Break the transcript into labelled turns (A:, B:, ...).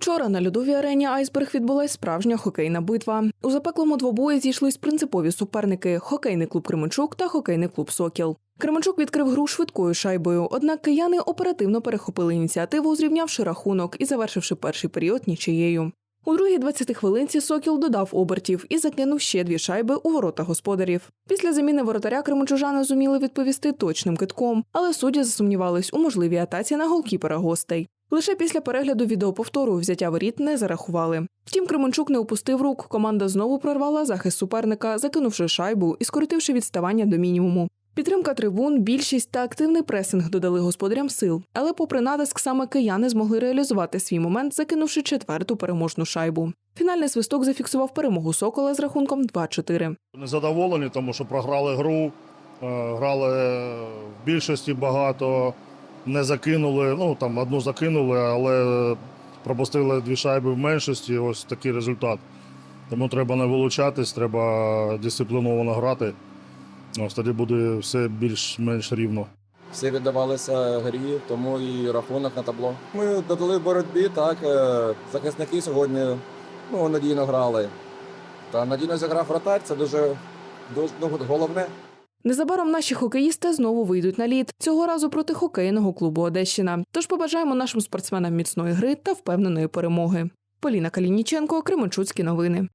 A: Учора на льодовій арені Айсберг відбулась справжня хокейна битва. У запеклому двобої зійшлись принципові суперники хокейний клуб Кременчук та хокейний клуб Сокіл. Кременчук відкрив гру швидкою шайбою, однак кияни оперативно перехопили ініціативу, зрівнявши рахунок і завершивши перший період нічиєю. У другій 20 хвилинці Сокіл додав обертів і закинув ще дві шайби у ворота господарів. Після заміни воротаря кременчужани зуміли відповісти точним китком, але судді засумнівались у можливій атаці на голкіпера гостей. Лише після перегляду відеоповтору взяття воріт не зарахували. Втім, Кременчук не опустив рук. Команда знову прорвала захист суперника, закинувши шайбу і скоротивши відставання до мінімуму. Підтримка трибун, більшість та активний пресинг додали господарям сил, але, попри натиск, саме кияни змогли реалізувати свій момент, закинувши четверту переможну шайбу. Фінальний свисток зафіксував перемогу Сокола з рахунком 2-4.
B: Незадоволені, тому що програли гру, е, грали в більшості багато, не закинули. Ну там одну закинули, але пропустили дві шайби в меншості. Ось такий результат. Тому треба не вилучатись, треба дисципліновано грати. Ось тоді буде все більш-менш рівно.
C: Всі віддавалися грі, тому і рахунок на табло. Ми додали в боротьбі, так. е, Захисники сьогодні ну, надійно грали. Та надійно зіграв вратар, це дуже, дуже ну, головне.
A: Незабаром наші хокеїсти знову вийдуть на лід цього разу проти хокейного клубу Одещина. Тож побажаємо нашим спортсменам міцної гри та впевненої перемоги. Поліна Калініченко, Кременчуцькі новини.